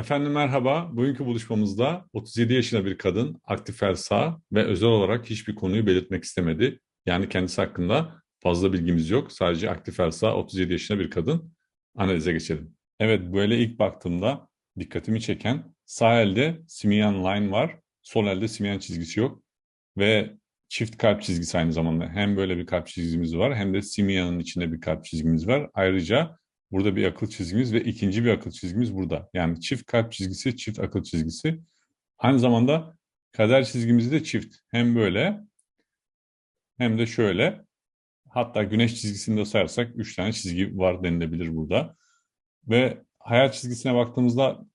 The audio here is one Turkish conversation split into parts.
Efendim merhaba. Bugünkü buluşmamızda 37 yaşında bir kadın, aktif felsefe ve özel olarak hiçbir konuyu belirtmek istemedi. Yani kendisi hakkında fazla bilgimiz yok. Sadece aktif felsefe 37 yaşında bir kadın. Analize geçelim. Evet böyle ilk baktığımda dikkatimi çeken sağ elde simian line var. Sol elde simian çizgisi yok. Ve çift kalp çizgisi aynı zamanda. Hem böyle bir kalp çizgimiz var hem de simianın içinde bir kalp çizgimiz var. Ayrıca Burada bir akıl çizgimiz ve ikinci bir akıl çizgimiz burada. Yani çift kalp çizgisi, çift akıl çizgisi. Aynı zamanda kader çizgimiz de çift. Hem böyle hem de şöyle. Hatta güneş çizgisini de sayarsak üç tane çizgi var denilebilir burada. Ve hayal çizgisine baktığımızda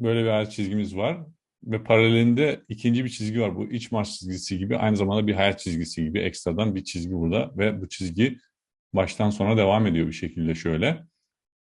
böyle bir hayal çizgimiz var. Ve paralelinde ikinci bir çizgi var. Bu iç Mars çizgisi gibi aynı zamanda bir hayal çizgisi gibi ekstradan bir çizgi burada. Ve bu çizgi baştan sona devam ediyor bir şekilde şöyle.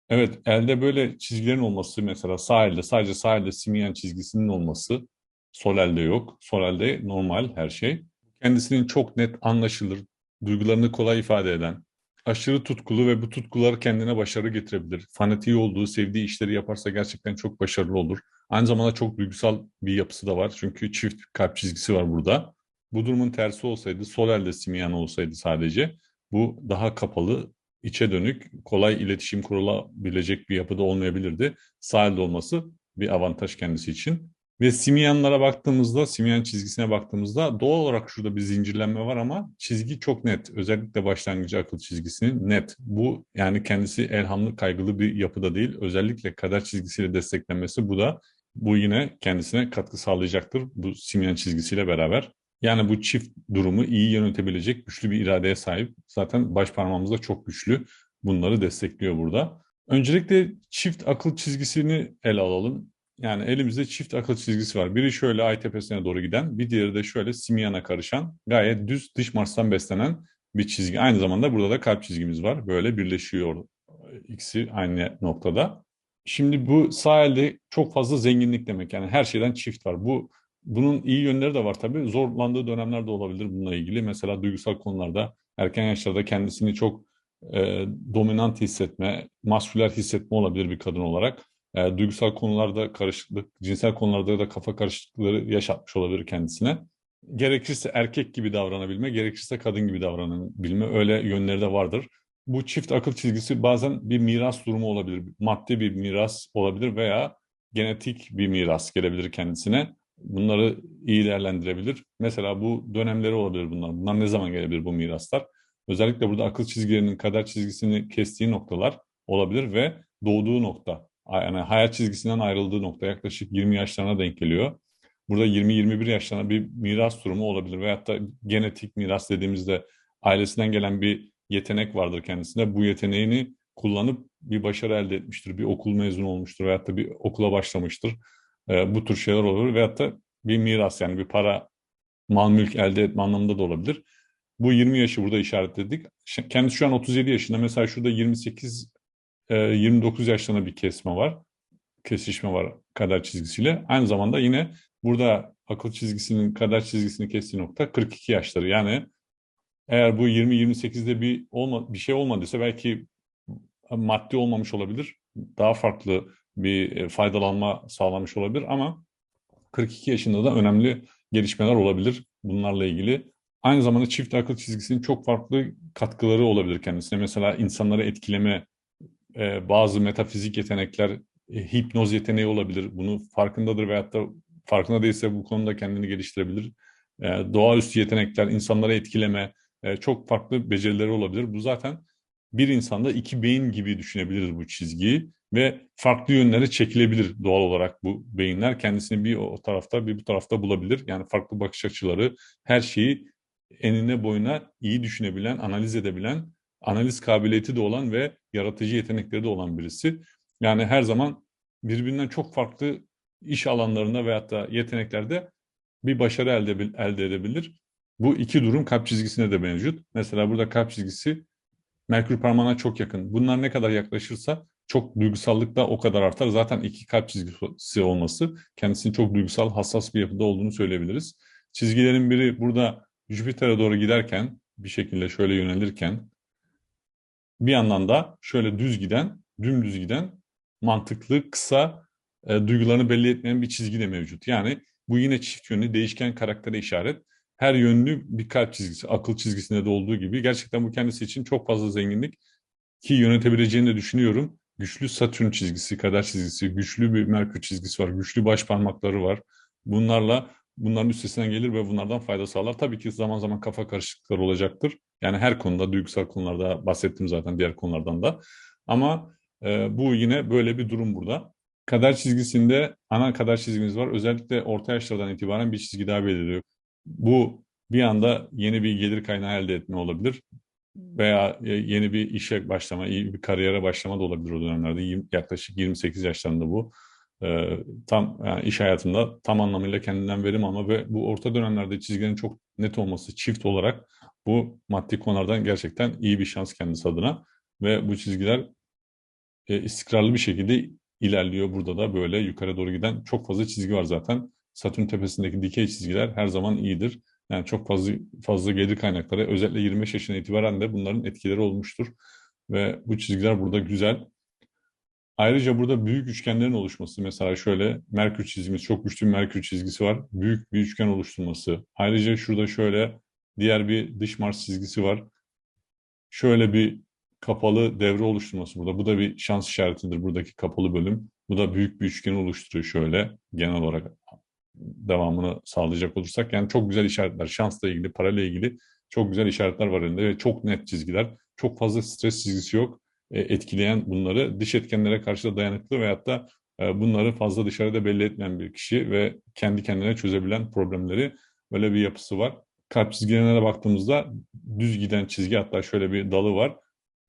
Evet, elde böyle çizgilerin olması mesela sağ elde sadece sağ elde simyen çizgisinin olması sol elde yok. Sol elde normal her şey. Kendisinin çok net anlaşılır, duygularını kolay ifade eden, aşırı tutkulu ve bu tutkular kendine başarı getirebilir. Fanatiği olduğu, sevdiği işleri yaparsa gerçekten çok başarılı olur. Aynı zamanda çok duygusal bir yapısı da var. Çünkü çift kalp çizgisi var burada. Bu durumun tersi olsaydı, sol elde simyan olsaydı sadece bu daha kapalı, içe dönük, kolay iletişim kurulabilecek bir yapıda olmayabilirdi. Sahilde olması bir avantaj kendisi için. Ve simyanlara baktığımızda, simyan çizgisine baktığımızda doğal olarak şurada bir zincirlenme var ama çizgi çok net. Özellikle başlangıcı akıl çizgisinin net. Bu yani kendisi elhamlı kaygılı bir yapıda değil. Özellikle kader çizgisiyle desteklenmesi bu da bu yine kendisine katkı sağlayacaktır bu simyan çizgisiyle beraber. Yani bu çift durumu iyi yönetebilecek güçlü bir iradeye sahip. Zaten baş parmağımız da çok güçlü. Bunları destekliyor burada. Öncelikle çift akıl çizgisini ele alalım. Yani elimizde çift akıl çizgisi var. Biri şöyle ay tepesine doğru giden, bir diğeri de şöyle simyana karışan, gayet düz dış Mars'tan beslenen bir çizgi. Aynı zamanda burada da kalp çizgimiz var. Böyle birleşiyor ikisi aynı noktada. Şimdi bu sağ elde çok fazla zenginlik demek. Yani her şeyden çift var. Bu bunun iyi yönleri de var tabii. Zorlandığı dönemler de olabilir bununla ilgili. Mesela duygusal konularda erken yaşlarda kendisini çok e, dominant hissetme, masküler hissetme olabilir bir kadın olarak. E, duygusal konularda karışıklık, cinsel konularda da kafa karışıklıkları yaşatmış olabilir kendisine. Gerekirse erkek gibi davranabilme, gerekirse kadın gibi davranabilme öyle yönleri de vardır. Bu çift akıl çizgisi bazen bir miras durumu olabilir, maddi bir miras olabilir veya genetik bir miras gelebilir kendisine bunları iyi değerlendirebilir. Mesela bu dönemleri olabilir bunlar. Bunlar ne zaman gelebilir bu miraslar? Özellikle burada akıl çizgilerinin kader çizgisini kestiği noktalar olabilir ve doğduğu nokta. Yani hayat çizgisinden ayrıldığı nokta yaklaşık 20 yaşlarına denk geliyor. Burada 20-21 yaşlarına bir miras durumu olabilir veyahut da genetik miras dediğimizde ailesinden gelen bir yetenek vardır kendisinde. Bu yeteneğini kullanıp bir başarı elde etmiştir, bir okul mezunu olmuştur veyahut da bir okula başlamıştır e, bu tür şeyler olur veyahut da bir miras yani bir para, mal mülk elde etme anlamında da olabilir. Bu 20 yaşı burada işaretledik. Kendisi şu an 37 yaşında. Mesela şurada 28 29 e, yaşlarında bir kesme var. Kesişme var kader çizgisiyle. Aynı zamanda yine burada akıl çizgisinin kader çizgisini kestiği nokta 42 yaşları. Yani eğer bu 20-28'de bir olma, bir şey olmadıysa belki maddi olmamış olabilir. Daha farklı bir e, faydalanma sağlamış olabilir ama 42 yaşında da önemli gelişmeler olabilir bunlarla ilgili. Aynı zamanda çift akıl çizgisinin çok farklı katkıları olabilir kendisine. Mesela insanları etkileme, e, bazı metafizik yetenekler, e, hipnoz yeteneği olabilir. Bunu farkındadır veyahut da farkında değilse bu konuda kendini geliştirebilir. Doğaüstü yetenekler, insanları etkileme, çok farklı becerileri olabilir. Bu zaten bir insanda iki beyin gibi düşünebiliriz bu çizgiyi ve farklı yönlere çekilebilir doğal olarak bu beyinler. Kendisini bir o tarafta bir bu tarafta bulabilir. Yani farklı bakış açıları, her şeyi enine boyuna iyi düşünebilen, analiz edebilen, analiz kabiliyeti de olan ve yaratıcı yetenekleri de olan birisi. Yani her zaman birbirinden çok farklı iş alanlarında veyahut da yeteneklerde bir başarı elde, elde edebilir. Bu iki durum kalp çizgisine de mevcut. Mesela burada kalp çizgisi Merkür parmağına çok yakın. Bunlar ne kadar yaklaşırsa çok duygusallık da o kadar artar. Zaten iki kalp çizgisi olması kendisini çok duygusal, hassas bir yapıda olduğunu söyleyebiliriz. Çizgilerin biri burada Jüpiter'e doğru giderken, bir şekilde şöyle yönelirken, bir yandan da şöyle düz giden, dümdüz giden, mantıklı, kısa, e, duygularını belli etmeyen bir çizgi de mevcut. Yani bu yine çift yönlü değişken karaktere işaret. Her yönlü bir kalp çizgisi, akıl çizgisinde de olduğu gibi gerçekten bu kendisi için çok fazla zenginlik ki yönetebileceğini de düşünüyorum. Güçlü Satürn çizgisi, kader çizgisi, güçlü bir Merkür çizgisi var, güçlü baş parmakları var. Bunlarla bunların üstesinden gelir ve bunlardan fayda sağlar. Tabii ki zaman zaman kafa karışıklıkları olacaktır. Yani her konuda, duygusal konularda bahsettim zaten diğer konulardan da. Ama e, bu yine böyle bir durum burada. Kader çizgisinde ana kader çizgimiz var. Özellikle orta yaşlardan itibaren bir çizgi daha belirliyor. Bu bir anda yeni bir gelir kaynağı elde etme olabilir veya yeni bir işe başlama, iyi bir kariyere başlama da olabilir o dönemlerde. Yaklaşık 28 yaşlarında bu. Ee, tam yani iş hayatında tam anlamıyla kendinden verim alma ve bu orta dönemlerde çizgilerin çok net olması çift olarak bu maddi konulardan gerçekten iyi bir şans kendisi adına ve bu çizgiler e, istikrarlı bir şekilde ilerliyor. Burada da böyle yukarı doğru giden çok fazla çizgi var zaten. Satürn tepesindeki dikey çizgiler her zaman iyidir. Yani çok fazla fazla gelir kaynakları özellikle 25 yaşına itibaren de bunların etkileri olmuştur. Ve bu çizgiler burada güzel. Ayrıca burada büyük üçgenlerin oluşması mesela şöyle Merkür çizgimiz çok güçlü bir Merkür çizgisi var. Büyük bir üçgen oluşturması. Ayrıca şurada şöyle diğer bir dış Mars çizgisi var. Şöyle bir kapalı devre oluşturması burada. Bu da bir şans işaretidir buradaki kapalı bölüm. Bu da büyük bir üçgen oluşturuyor şöyle genel olarak devamını sağlayacak olursak. Yani çok güzel işaretler, şansla ilgili, parayla ilgili çok güzel işaretler var elinde ve çok net çizgiler. Çok fazla stres çizgisi yok. E, etkileyen bunları dış etkenlere karşı da dayanıklı veyahut da e, bunları fazla dışarıda belli etmeyen bir kişi ve kendi kendine çözebilen problemleri böyle bir yapısı var. Kalp çizgilerine baktığımızda düz giden çizgi hatta şöyle bir dalı var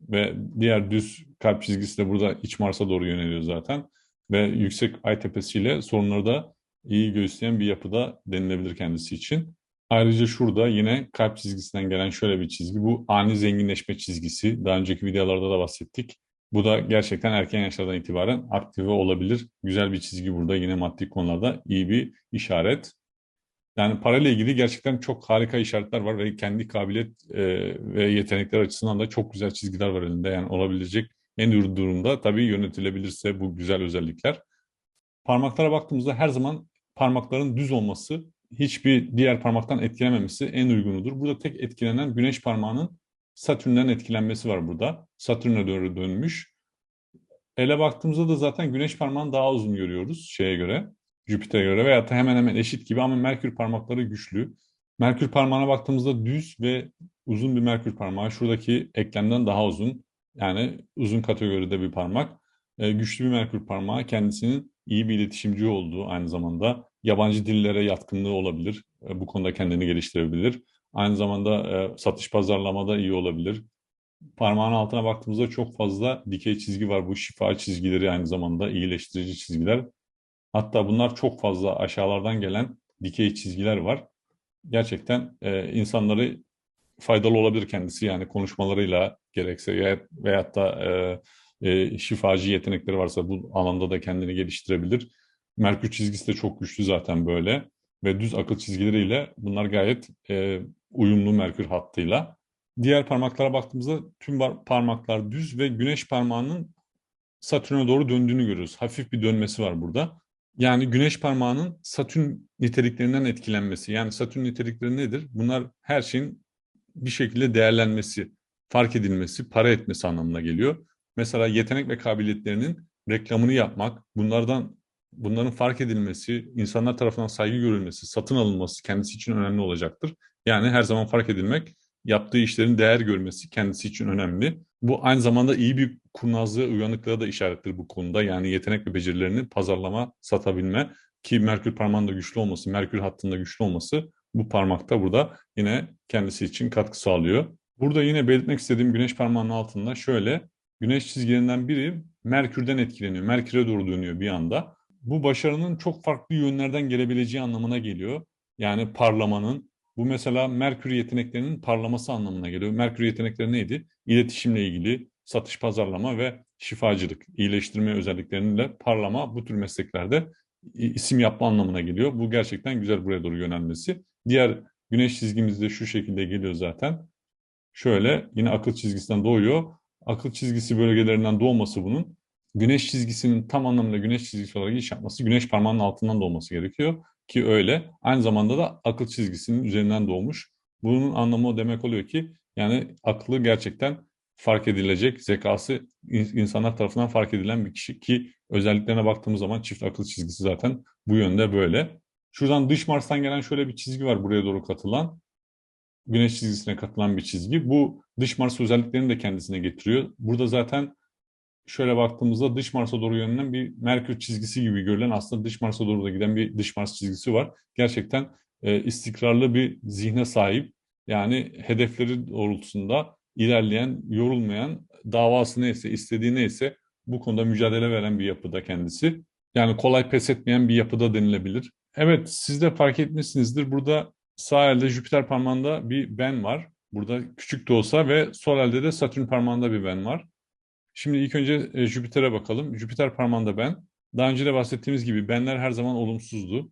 ve diğer düz kalp çizgisi de burada iç Mars'a doğru yöneliyor zaten ve yüksek ay tepesiyle sorunları da iyi göğüsleyen bir yapıda denilebilir kendisi için. Ayrıca şurada yine kalp çizgisinden gelen şöyle bir çizgi. Bu ani zenginleşme çizgisi. Daha önceki videolarda da bahsettik. Bu da gerçekten erken yaşlardan itibaren aktive olabilir. Güzel bir çizgi burada yine maddi konularda iyi bir işaret. Yani parayla ilgili gerçekten çok harika işaretler var ve kendi kabiliyet e, ve yetenekler açısından da çok güzel çizgiler var elinde. Yani olabilecek en iyi durumda tabii yönetilebilirse bu güzel özellikler. Parmaklara baktığımızda her zaman parmakların düz olması hiçbir diğer parmaktan etkilememesi en uygunudur. Burada tek etkilenen güneş parmağının Satürn'den etkilenmesi var burada. Satürn'e doğru dönmüş. Ele baktığımızda da zaten güneş parmağını daha uzun görüyoruz şeye göre. Jüpiter'e göre veya da hemen hemen eşit gibi ama Merkür parmakları güçlü. Merkür parmağına baktığımızda düz ve uzun bir Merkür parmağı. Şuradaki eklemden daha uzun. Yani uzun kategoride bir parmak. E, güçlü bir Merkür parmağı kendisinin iyi bir iletişimci olduğu aynı zamanda yabancı dillere yatkınlığı olabilir. E, bu konuda kendini geliştirebilir. Aynı zamanda e, satış pazarlamada iyi olabilir. Parmağın altına baktığımızda çok fazla dikey çizgi var. Bu şifa çizgileri aynı zamanda iyileştirici çizgiler. Hatta bunlar çok fazla aşağılardan gelen dikey çizgiler var. Gerçekten e, insanları faydalı olabilir kendisi yani konuşmalarıyla gerekse veyahut da e, e, şifacı yetenekleri varsa bu alanda da kendini geliştirebilir. Merkür çizgisi de çok güçlü zaten böyle ve düz akıl çizgileriyle bunlar gayet e, uyumlu Merkür hattıyla. Diğer parmaklara baktığımızda tüm parmaklar düz ve güneş parmağının Satürn'e doğru döndüğünü görüyoruz. Hafif bir dönmesi var burada. Yani güneş parmağının Satürn niteliklerinden etkilenmesi. Yani Satürn nitelikleri nedir? Bunlar her şeyin bir şekilde değerlenmesi, fark edilmesi, para etmesi anlamına geliyor. Mesela yetenek ve kabiliyetlerinin reklamını yapmak, bunlardan bunların fark edilmesi, insanlar tarafından saygı görülmesi, satın alınması kendisi için önemli olacaktır. Yani her zaman fark edilmek, yaptığı işlerin değer görmesi kendisi için önemli. Bu aynı zamanda iyi bir kurnazlığı, uyanıklığa da işarettir bu konuda. Yani yetenek ve becerilerini pazarlama, satabilme ki Merkür parmağında güçlü olması, Merkür hattında güçlü olması bu parmakta burada yine kendisi için katkı sağlıyor. Burada yine belirtmek istediğim güneş parmağının altında şöyle güneş çizgilerinden biri Merkür'den etkileniyor. Merkür'e doğru dönüyor bir anda. Bu başarının çok farklı yönlerden gelebileceği anlamına geliyor. Yani parlamanın, bu mesela Merkür yeteneklerinin parlaması anlamına geliyor. Merkür yetenekleri neydi? İletişimle ilgili, satış pazarlama ve şifacılık, iyileştirme özellikleriyle parlama bu tür mesleklerde isim yapma anlamına geliyor. Bu gerçekten güzel buraya doğru yönelmesi. Diğer güneş çizgimiz de şu şekilde geliyor zaten. Şöyle yine akıl çizgisinden doğuyor akıl çizgisi bölgelerinden doğması bunun güneş çizgisinin tam anlamıyla güneş çizgisi olarak iş yapması güneş parmağının altından doğması gerekiyor ki öyle. Aynı zamanda da akıl çizgisinin üzerinden doğmuş. Bunun anlamı demek oluyor ki yani aklı gerçekten fark edilecek, zekası insanlar tarafından fark edilen bir kişi ki özelliklerine baktığımız zaman çift akıl çizgisi zaten bu yönde böyle. Şuradan dış Mars'tan gelen şöyle bir çizgi var buraya doğru katılan. Güneş çizgisine katılan bir çizgi. Bu dış Mars özelliklerini de kendisine getiriyor. Burada zaten şöyle baktığımızda dış Mars'a doğru yönelen bir Merkür çizgisi gibi görülen aslında dış Mars'a doğru da giden bir dış Mars çizgisi var. Gerçekten e, istikrarlı bir zihne sahip. Yani hedefleri doğrultusunda ilerleyen, yorulmayan, davası neyse, istediği neyse bu konuda mücadele veren bir yapıda kendisi. Yani kolay pes etmeyen bir yapıda denilebilir. Evet siz de fark etmişsinizdir. Burada sağ elde Jüpiter parmağında bir ben var. Burada küçük de olsa ve sol elde de Satürn parmağında bir ben var. Şimdi ilk önce e, Jüpiter'e bakalım. Jüpiter parmağında ben. Daha önce de bahsettiğimiz gibi benler her zaman olumsuzdu.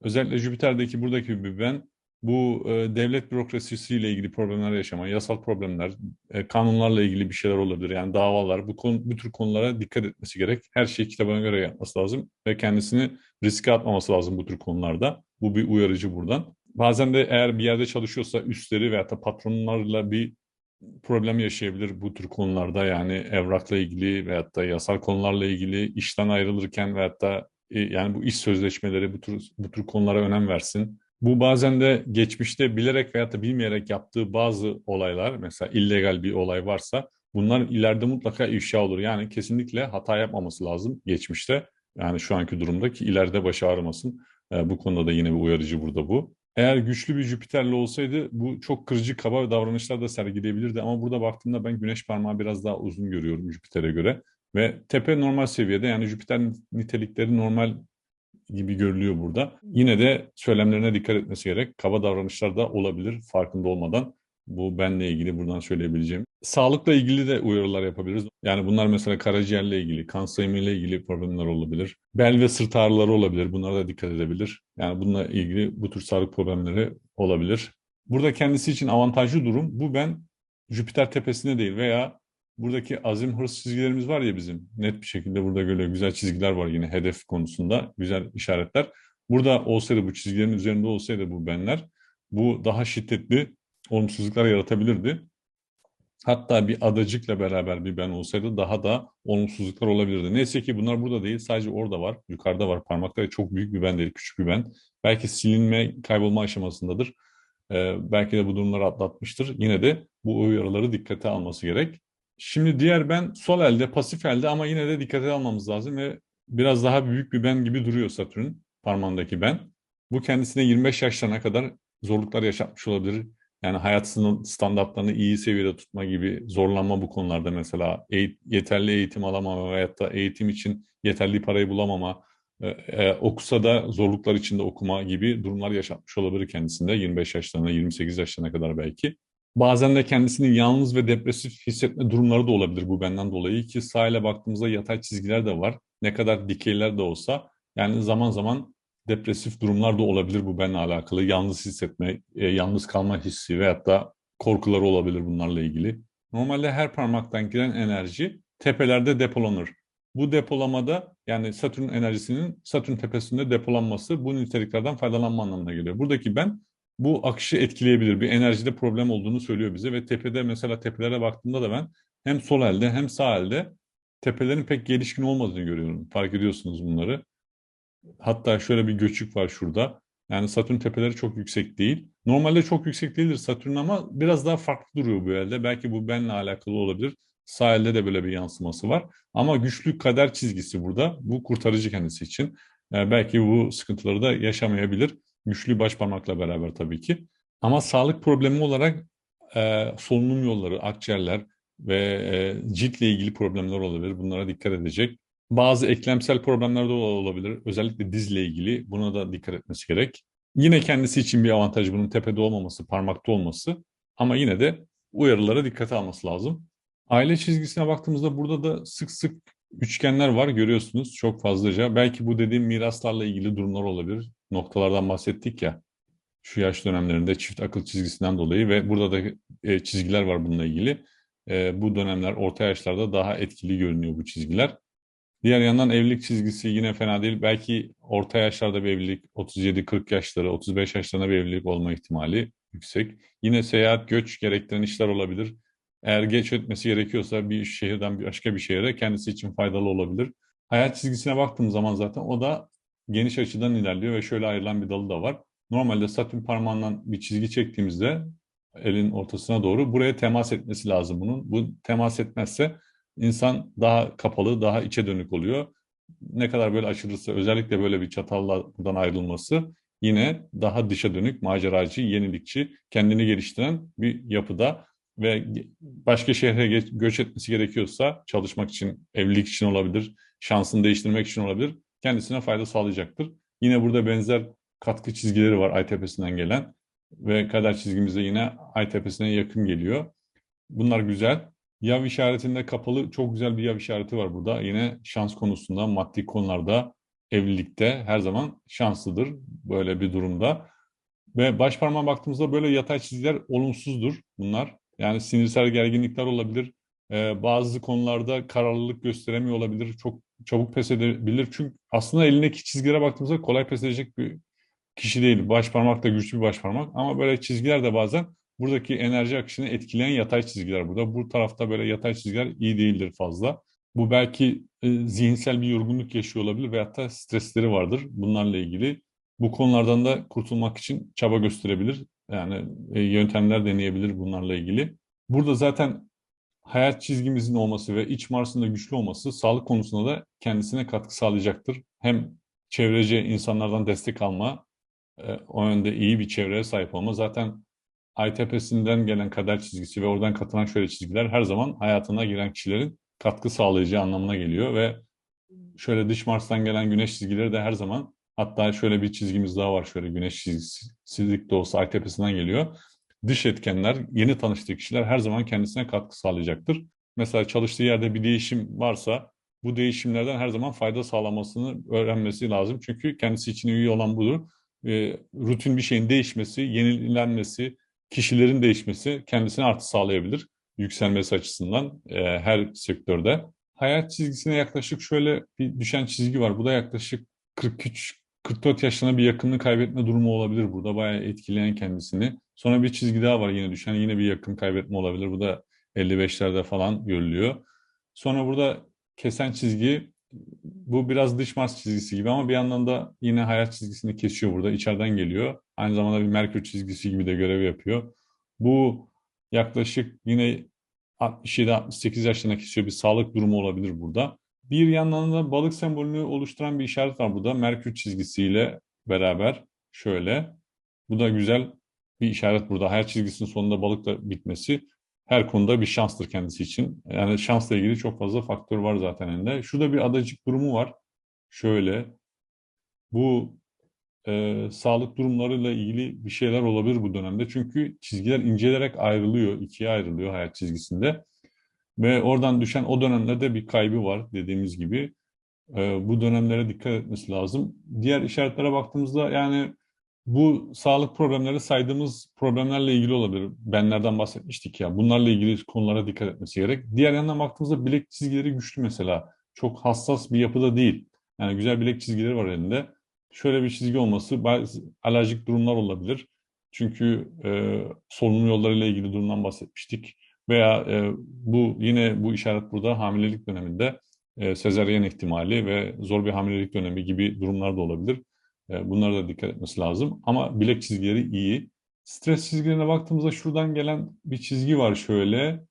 Özellikle Jüpiter'deki buradaki bir ben bu e, devlet bürokrasisiyle ilgili problemler yaşama, yasal problemler, e, kanunlarla ilgili bir şeyler olabilir. Yani davalar, bu, konu, bu tür konulara dikkat etmesi gerek. Her şeyi kitabına göre yapması lazım ve kendisini riske atmaması lazım bu tür konularda. Bu bir uyarıcı buradan. Bazen de eğer bir yerde çalışıyorsa üstleri veya da patronlarla bir problem yaşayabilir bu tür konularda. Yani evrakla ilgili veyahut da yasal konularla ilgili işten ayrılırken veyahut da e, yani bu iş sözleşmeleri bu tür, bu tür konulara önem versin bu bazen de geçmişte bilerek veya da bilmeyerek yaptığı bazı olaylar, mesela illegal bir olay varsa bunlar ileride mutlaka ifşa olur. Yani kesinlikle hata yapmaması lazım geçmişte. Yani şu anki durumda ki ileride başı ağrımasın. E, bu konuda da yine bir uyarıcı burada bu. Eğer güçlü bir Jüpiter'li olsaydı bu çok kırıcı kaba davranışlar da sergileyebilirdi. Ama burada baktığımda ben güneş parmağı biraz daha uzun görüyorum Jüpiter'e göre. Ve tepe normal seviyede yani Jüpiter nitelikleri normal gibi görülüyor burada. Yine de söylemlerine dikkat etmesi gerek. Kaba davranışlar da olabilir farkında olmadan. Bu benle ilgili buradan söyleyebileceğim. Sağlıkla ilgili de uyarılar yapabiliriz. Yani bunlar mesela karaciğerle ilgili, kan sayımıyla ilgili problemler olabilir. Bel ve sırt ağrıları olabilir. Bunlara da dikkat edebilir. Yani bununla ilgili bu tür sağlık problemleri olabilir. Burada kendisi için avantajlı durum bu ben Jüpiter tepesinde değil veya buradaki azim hırs çizgilerimiz var ya bizim net bir şekilde burada böyle güzel çizgiler var yine hedef konusunda güzel işaretler. Burada olsaydı bu çizgilerin üzerinde olsaydı bu benler bu daha şiddetli olumsuzluklar yaratabilirdi. Hatta bir adacıkla beraber bir ben olsaydı daha da olumsuzluklar olabilirdi. Neyse ki bunlar burada değil sadece orada var yukarıda var parmakları çok büyük bir ben değil küçük bir ben. Belki silinme kaybolma aşamasındadır. Ee, belki de bu durumları atlatmıştır. Yine de bu uyarıları dikkate alması gerek. Şimdi diğer ben sol elde, pasif elde ama yine de dikkate almamız lazım ve biraz daha büyük bir ben gibi duruyor Satürn parmağındaki ben. Bu kendisine 25 yaşlarına kadar zorluklar yaşatmış olabilir. Yani hayatının standartlarını iyi seviyede tutma gibi zorlanma bu konularda mesela eğit yeterli eğitim alamama veyahut da eğitim için yeterli parayı bulamama, e, e, okusa da zorluklar içinde okuma gibi durumlar yaşatmış olabilir kendisinde 25 yaşlarına, 28 yaşlarına kadar belki. Bazen de kendisini yalnız ve depresif hissetme durumları da olabilir bu benden dolayı ki sahile baktığımızda yatay çizgiler de var. Ne kadar dikeyler de olsa yani zaman zaman depresif durumlar da olabilir bu benimle alakalı. Yalnız hissetme, e, yalnız kalma hissi veyahut da korkuları olabilir bunlarla ilgili. Normalde her parmaktan giren enerji tepelerde depolanır. Bu depolamada yani Satürn enerjisinin Satürn tepesinde depolanması bu niteliklerden faydalanma anlamına geliyor. Buradaki ben bu akışı etkileyebilir. Bir enerjide problem olduğunu söylüyor bize ve tepede mesela tepelere baktığımda da ben hem sol elde hem sağ elde tepelerin pek gelişkin olmadığını görüyorum. Fark ediyorsunuz bunları. Hatta şöyle bir göçük var şurada. Yani Satürn tepeleri çok yüksek değil. Normalde çok yüksek değildir Satürn ama biraz daha farklı duruyor bu elde. Belki bu benle alakalı olabilir. Sağ elde de böyle bir yansıması var. Ama güçlü kader çizgisi burada. Bu kurtarıcı kendisi için. Yani belki bu sıkıntıları da yaşamayabilir. Güçlü baş parmakla beraber tabii ki. Ama sağlık problemi olarak e, solunum yolları, akciğerler ve e, ciltle ilgili problemler olabilir. Bunlara dikkat edecek. Bazı eklemsel problemler de olabilir. Özellikle dizle ilgili. Buna da dikkat etmesi gerek. Yine kendisi için bir avantaj bunun tepede olmaması, parmakta olması. Ama yine de uyarılara dikkate alması lazım. Aile çizgisine baktığımızda burada da sık sık üçgenler var görüyorsunuz çok fazlaca. Belki bu dediğim miraslarla ilgili durumlar olabilir. Noktalardan bahsettik ya şu yaş dönemlerinde çift akıl çizgisinden dolayı ve burada da e, çizgiler var bununla ilgili. E, bu dönemler orta yaşlarda daha etkili görünüyor bu çizgiler. Diğer yandan evlilik çizgisi yine fena değil. Belki orta yaşlarda bir evlilik, 37-40 yaşları, 35 yaşlarında bir evlilik olma ihtimali yüksek. Yine seyahat, göç gerektiren işler olabilir. Eğer geç etmesi gerekiyorsa bir şehirden başka bir şehre kendisi için faydalı olabilir. Hayat çizgisine baktığım zaman zaten o da geniş açıdan ilerliyor ve şöyle ayrılan bir dalı da var. Normalde satürn parmağından bir çizgi çektiğimizde elin ortasına doğru buraya temas etmesi lazım bunun. Bu temas etmezse insan daha kapalı, daha içe dönük oluyor. Ne kadar böyle açılırsa özellikle böyle bir çatallardan ayrılması yine daha dışa dönük, maceracı, yenilikçi, kendini geliştiren bir yapıda ve başka şehre göç etmesi gerekiyorsa çalışmak için, evlilik için olabilir, şansını değiştirmek için olabilir, kendisine fayda sağlayacaktır. Yine burada benzer katkı çizgileri var ay tepesinden gelen ve kader çizgimizde yine ay tepesine yakın geliyor. Bunlar güzel. Yav işaretinde kapalı çok güzel bir yav işareti var burada. Yine şans konusunda, maddi konularda, evlilikte her zaman şanslıdır böyle bir durumda. Ve baş parmağa baktığımızda böyle yatay çizgiler olumsuzdur bunlar. Yani sinirsel gerginlikler olabilir. Ee, bazı konularda kararlılık gösteremiyor olabilir. Çok çabuk pes edebilir. Çünkü aslında elindeki çizgilere baktığımızda kolay pes edecek bir kişi değil. Baş parmak da güçlü bir baş parmak. Ama böyle çizgiler de bazen buradaki enerji akışını etkileyen yatay çizgiler burada. Bu tarafta böyle yatay çizgiler iyi değildir fazla. Bu belki e, zihinsel bir yorgunluk yaşıyor olabilir veyahut da stresleri vardır bunlarla ilgili. Bu konulardan da kurtulmak için çaba gösterebilir. Yani e, yöntemler deneyebilir bunlarla ilgili. Burada zaten hayat çizgimizin olması ve iç Mars'ın da güçlü olması sağlık konusunda da kendisine katkı sağlayacaktır. Hem çevreci insanlardan destek alma, e, o yönde iyi bir çevreye sahip olma. Zaten ay tepesinden gelen kader çizgisi ve oradan katılan şöyle çizgiler her zaman hayatına giren kişilerin katkı sağlayacağı anlamına geliyor ve şöyle dış Mars'tan gelen güneş çizgileri de her zaman hatta şöyle bir çizgimiz daha var şöyle güneş çizgisi sizlik de olsa ay tepesinden geliyor. Dış etkenler, yeni tanıştığı kişiler her zaman kendisine katkı sağlayacaktır. Mesela çalıştığı yerde bir değişim varsa bu değişimlerden her zaman fayda sağlamasını öğrenmesi lazım. Çünkü kendisi için iyi olan budur. E, rutin bir şeyin değişmesi, yenilenmesi, kişilerin değişmesi kendisine artı sağlayabilir. Yükselmesi açısından e, her sektörde. Hayat çizgisine yaklaşık şöyle bir düşen çizgi var. Bu da yaklaşık 43 44 yaşlarına bir yakınını kaybetme durumu olabilir burada. Bayağı etkileyen kendisini. Sonra bir çizgi daha var yine düşen. Yine bir yakın kaybetme olabilir. Bu da 55'lerde falan görülüyor. Sonra burada kesen çizgi bu biraz dış Mars çizgisi gibi ama bir yandan da yine hayat çizgisini kesiyor burada. İçeriden geliyor. Aynı zamanda bir Merkür çizgisi gibi de görev yapıyor. Bu yaklaşık yine 67-68 yaşlarına kesiyor bir sağlık durumu olabilir burada. Bir yandan da balık sembolünü oluşturan bir işaret var burada. Merkür çizgisiyle beraber şöyle. Bu da güzel bir işaret burada. Her çizgisinin sonunda balıkla bitmesi her konuda bir şanstır kendisi için. Yani şansla ilgili çok fazla faktör var zaten elinde. Şurada bir adacık durumu var. Şöyle. Bu e, sağlık durumlarıyla ilgili bir şeyler olabilir bu dönemde. Çünkü çizgiler incelerek ayrılıyor, ikiye ayrılıyor hayat çizgisinde. Ve oradan düşen o dönemlerde bir kaybı var dediğimiz gibi. E, bu dönemlere dikkat etmesi lazım. Diğer işaretlere baktığımızda yani bu sağlık problemleri saydığımız problemlerle ilgili olabilir. Benlerden bahsetmiştik ya. Bunlarla ilgili konulara dikkat etmesi gerek. Diğer yandan baktığımızda bilek çizgileri güçlü mesela. Çok hassas bir yapıda değil. Yani güzel bilek çizgileri var elinde. Şöyle bir çizgi olması bazı alerjik durumlar olabilir. Çünkü e, solunum yollarıyla ilgili durumdan bahsetmiştik. Veya e, bu yine bu işaret burada hamilelik döneminde e, sezaryen ihtimali ve zor bir hamilelik dönemi gibi durumlar da olabilir. E, bunlara da dikkat etmesi lazım. Ama bilek çizgileri iyi. Stres çizgilerine baktığımızda şuradan gelen bir çizgi var şöyle.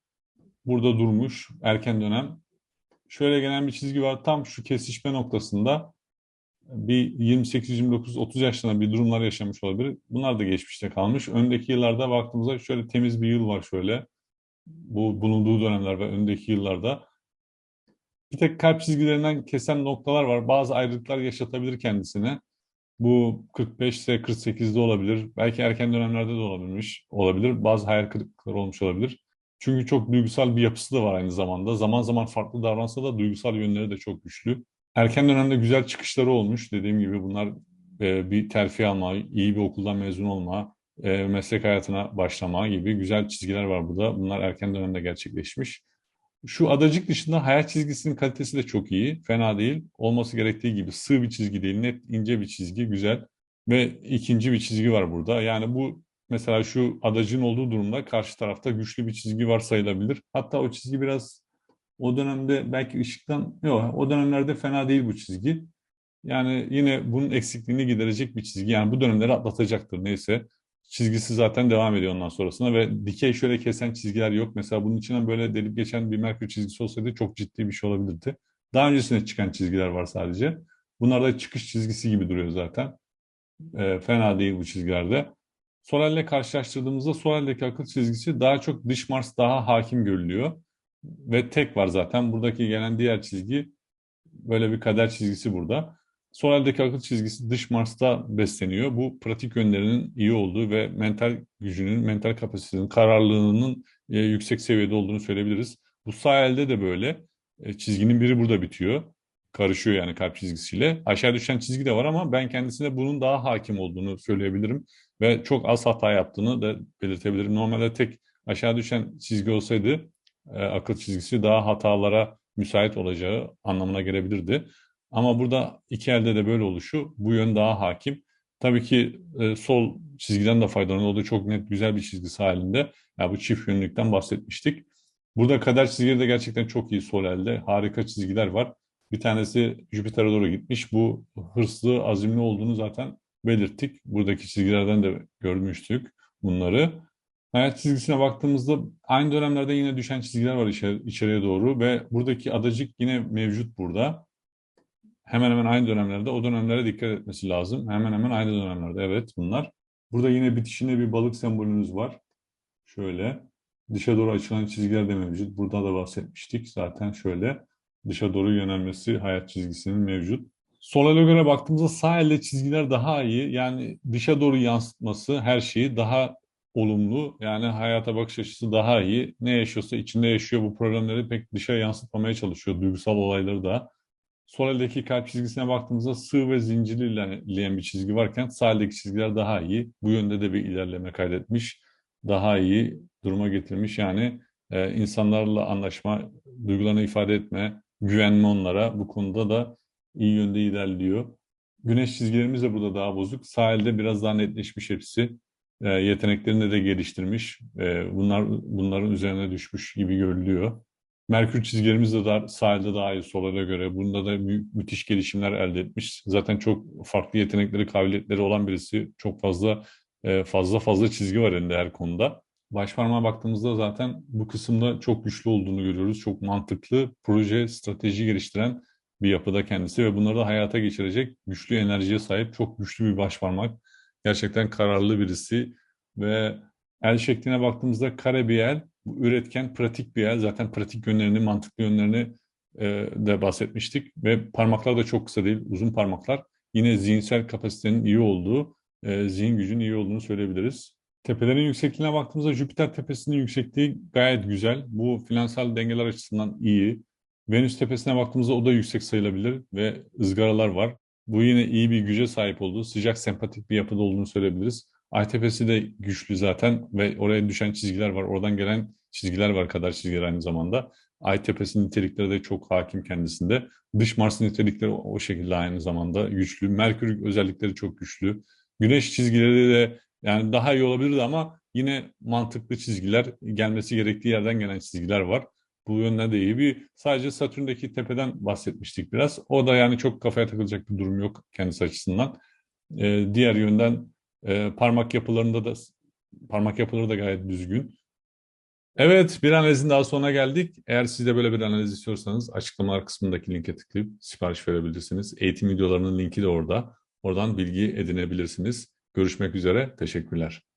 Burada durmuş erken dönem. Şöyle gelen bir çizgi var tam şu kesişme noktasında bir 28-29-30 yaşlarında bir durumlar yaşamış olabilir. Bunlar da geçmişte kalmış. Öndeki yıllarda baktığımızda şöyle temiz bir yıl var şöyle. Bu bulunduğu dönemler ve öndeki yıllarda. Bir tek kalp çizgilerinden kesen noktalar var. Bazı ayrılıklar yaşatabilir kendisine. Bu 45 ise 48'de olabilir. Belki erken dönemlerde de olabilmiş olabilir. Bazı hayal kırıklıkları olmuş olabilir. Çünkü çok duygusal bir yapısı da var aynı zamanda. Zaman zaman farklı davransa da duygusal yönleri de çok güçlü. Erken dönemde güzel çıkışları olmuş. Dediğim gibi bunlar e, bir terfi alma, iyi bir okuldan mezun olma, e, meslek hayatına başlama gibi güzel çizgiler var burada. Bunlar erken dönemde gerçekleşmiş. Şu adacık dışında hayat çizgisinin kalitesi de çok iyi. Fena değil. Olması gerektiği gibi sığ bir çizgi değil. Net ince bir çizgi. Güzel. Ve ikinci bir çizgi var burada. Yani bu mesela şu adacın olduğu durumda karşı tarafta güçlü bir çizgi var sayılabilir. Hatta o çizgi biraz o dönemde belki ışıktan yok o dönemlerde fena değil bu çizgi. Yani yine bunun eksikliğini giderecek bir çizgi. Yani bu dönemleri atlatacaktır neyse. Çizgisi zaten devam ediyor ondan sonrasında ve dikey şöyle kesen çizgiler yok. Mesela bunun içinden böyle delip geçen bir Merkür çizgisi olsaydı çok ciddi bir şey olabilirdi. Daha öncesine çıkan çizgiler var sadece. Bunlar da çıkış çizgisi gibi duruyor zaten. E, fena değil bu çizgilerde. Sol elle karşılaştırdığımızda sol eldeki akıl çizgisi daha çok dış Mars daha hakim görülüyor. Ve tek var zaten. Buradaki gelen diğer çizgi böyle bir kader çizgisi burada. Sol eldeki akıl çizgisi dış Mars'ta besleniyor. Bu pratik yönlerinin iyi olduğu ve mental gücünün, mental kapasitenin, kararlılığının e, yüksek seviyede olduğunu söyleyebiliriz. Bu sağ elde de böyle. E, çizginin biri burada bitiyor. Karışıyor yani kalp çizgisiyle. Aşağı düşen çizgi de var ama ben kendisine bunun daha hakim olduğunu söyleyebilirim. Ve çok az hata yaptığını da belirtebilirim. Normalde tek aşağı düşen çizgi olsaydı e, akıl çizgisi daha hatalara müsait olacağı anlamına gelebilirdi. Ama burada iki elde de böyle oluşu bu yön daha hakim. Tabii ki e, sol çizgiden de faydalanıyor. O da çok net güzel bir çizgisi halinde. Yani bu çift yönlülükten bahsetmiştik. Burada kader çizgileri de gerçekten çok iyi sol elde. Harika çizgiler var. Bir tanesi Jüpiter'e doğru gitmiş. Bu hırslı, azimli olduğunu zaten belirttik. Buradaki çizgilerden de görmüştük bunları. Hayat çizgisine baktığımızda aynı dönemlerde yine düşen çizgiler var içeriye doğru ve buradaki adacık yine mevcut burada hemen hemen aynı dönemlerde o dönemlere dikkat etmesi lazım. Hemen hemen aynı dönemlerde evet bunlar. Burada yine bitişinde bir balık sembolümüz var. Şöyle dışa doğru açılan çizgiler de mevcut. Burada da bahsetmiştik zaten şöyle dışa doğru yönelmesi hayat çizgisinin mevcut. Sol ele göre baktığımızda sağ elde çizgiler daha iyi. Yani dışa doğru yansıtması her şeyi daha olumlu. Yani hayata bakış açısı daha iyi. Ne yaşıyorsa içinde yaşıyor. Bu problemleri pek dışa yansıtmamaya çalışıyor. Duygusal olayları da. Sol eldeki kalp çizgisine baktığımızda sığ ve zincirli ilerleyen bir çizgi varken sağ eldeki çizgiler daha iyi. Bu yönde de bir ilerleme kaydetmiş. Daha iyi duruma getirmiş. Yani e, insanlarla anlaşma, duygularını ifade etme, güvenme onlara bu konuda da iyi yönde ilerliyor. Güneş çizgilerimiz de burada daha bozuk. Sağ elde biraz daha netleşmiş hepsi. E, yeteneklerini de geliştirmiş. E, bunlar bunların üzerine düşmüş gibi görülüyor. Merkür çizgilerimiz de daha, sahilde daha iyi Solar'a göre. Bunda da mü müthiş gelişimler elde etmiş. Zaten çok farklı yetenekleri, kabiliyetleri olan birisi. Çok fazla e, fazla fazla çizgi var elinde her konuda. Baş parmağa baktığımızda zaten bu kısımda çok güçlü olduğunu görüyoruz. Çok mantıklı, proje, strateji geliştiren bir yapıda kendisi ve bunları da hayata geçirecek güçlü enerjiye sahip çok güçlü bir baş parmak. Gerçekten kararlı birisi ve el şekline baktığımızda kare bir el bu üretken, pratik bir el. Zaten pratik yönlerini, mantıklı yönlerini e, de bahsetmiştik. Ve parmaklar da çok kısa değil, uzun parmaklar. Yine zihinsel kapasitenin iyi olduğu, e, zihin gücünün iyi olduğunu söyleyebiliriz. Tepelerin yüksekliğine baktığımızda Jüpiter tepesinin yüksekliği gayet güzel. Bu finansal dengeler açısından iyi. Venüs tepesine baktığımızda o da yüksek sayılabilir ve ızgaralar var. Bu yine iyi bir güce sahip olduğu, sıcak sempatik bir yapıda olduğunu söyleyebiliriz. Ay tepesi de güçlü zaten ve oraya düşen çizgiler var. Oradan gelen çizgiler var kadar çizgiler aynı zamanda. Ay nitelikleri de çok hakim kendisinde. Dış Mars'ın nitelikleri o şekilde aynı zamanda güçlü. Merkür özellikleri çok güçlü. Güneş çizgileri de yani daha iyi olabilirdi ama yine mantıklı çizgiler, gelmesi gerektiği yerden gelen çizgiler var. Bu yönden de iyi bir sadece Satürn'deki tepeden bahsetmiştik biraz. O da yani çok kafaya takılacak bir durum yok kendisi açısından. Ee, diğer yönden e, parmak yapılarında da parmak yapıları da gayet düzgün. Evet, bir analizin daha sonuna geldik. Eğer siz de böyle bir analiz istiyorsanız açıklamalar kısmındaki linke tıklayıp sipariş verebilirsiniz. Eğitim videolarının linki de orada. Oradan bilgi edinebilirsiniz. Görüşmek üzere, teşekkürler.